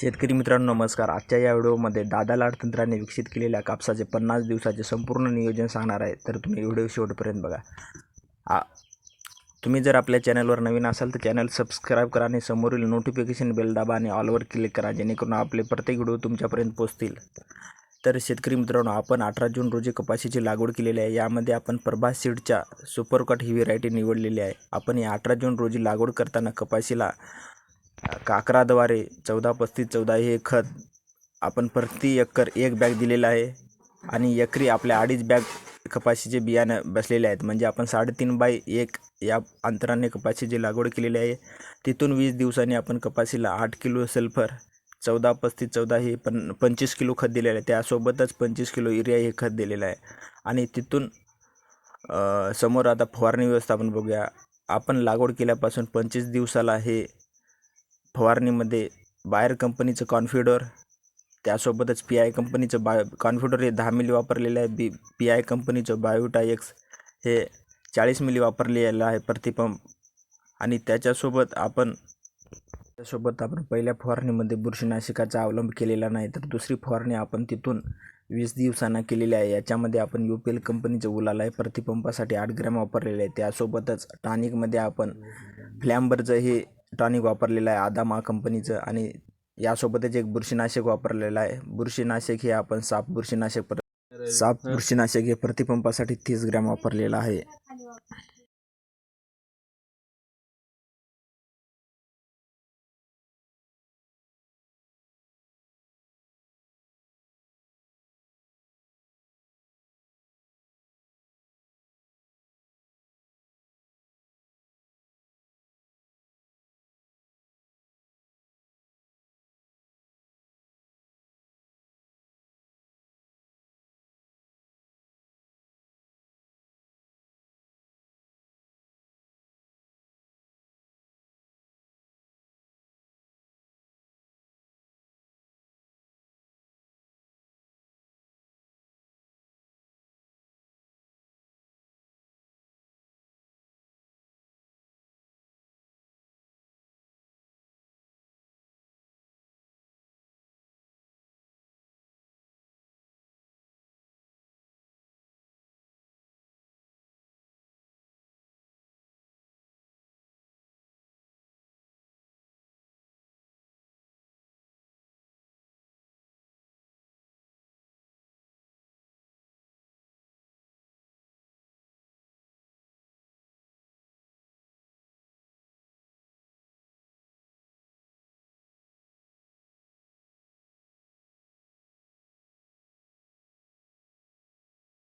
शेतकरी मित्रांनो नमस्कार. आजच्या या व्हिडिओमध्ये दादा लाड तंत्राने विकसित केलेल्या कापसाचे पन्नास दिवसाचे संपूर्ण नियोजन सांगणार आहे. तर तुम्ही व्हिडिओ शेवटपर्यंत बघा. आ तुम्ही जर आपल्या चॅनलवर नवीन असाल तर चॅनल सबस्क्राईब करा आणि समोरील नोटिफिकेशन बेल दाबा आणि ऑलवर क्लिक करा जेणेकरून आपले प्रत्येक व्हिडिओ तुमच्यापर्यंत पोहोचतील. तर शेतकरी मित्रांनो आपण अठरा जून रोजी कपाशीची लागवड केलेली आहे. यामध्ये आपण प्रभास सीडच्या सुपरकट ही व्हरायटी निवडलेली आहे. आपण या अठरा जून रोजी लागवड करताना कपाशीला काकराद्वारे चौदा पस्तीस चौदा हे खत आपण प्रति एकर एक बॅग दिलेलं आहे. आणि एकरी आपल्या अडीच बॅग कपाशीचे बियाणं बसलेले आहेत. म्हणजे आपण साडेतीन बाय एक या अंतराने कपाशीची लागवड केलेली आहे. तिथून वीस दिवसांनी आपण कपाशीला आठ किलो सल्फर चौदा पस्तीस चौदा हे पण पंचवीस किलो खत दिलेलं आहे. त्यासोबतच पंचवीस किलो युरिया हे खत दिलेलं आहे. आणि तिथून समोर आता फवारणी व्यवस्थापन बघूया. आपण लागवड केल्यापासून पंचवीस दिवसाला हे फवारणीमध्ये बायर कंपनीचं कॉन्फ्युडर त्यासोबतच पी आय कंपनीचं बाय कॉन्फिडर हे दहा मिली वापरलेलं आहे. बी पी आय कंपनीचं बायोटा एक्स हे चाळीस मिली वापरलेलं आहे प्रतिपंप. आणि त्याच्यासोबत आपण त्यासोबत आपण पहिल्या फवारणीमध्ये बुरशीनाशिकाचा अवलंब केलेला नाही तर दुसरी फवारणी आपण तिथून वीस दिवसांना केलेली आहे. याच्यामध्ये आपण यू पी एल कंपनीचं उलाल आहे. प्रतिपंपासाठी आठ ग्रॅम वापरलेलं आहे. त्यासोबतच टॉनिकमध्ये आपण फ्लॅम्बरचं हे टॉनिक वापरलेलं आहे आदामा कंपनीचं आणि यासोबतच एक बुरशीनाशक वापरलेलं आहे. बुरशीनाशक हे आपण साप बुरशीनाशक पर साप बुरशीनाशक हे प्रतिपंपासाठी तीस ग्रॅम वापरलेलं आहे.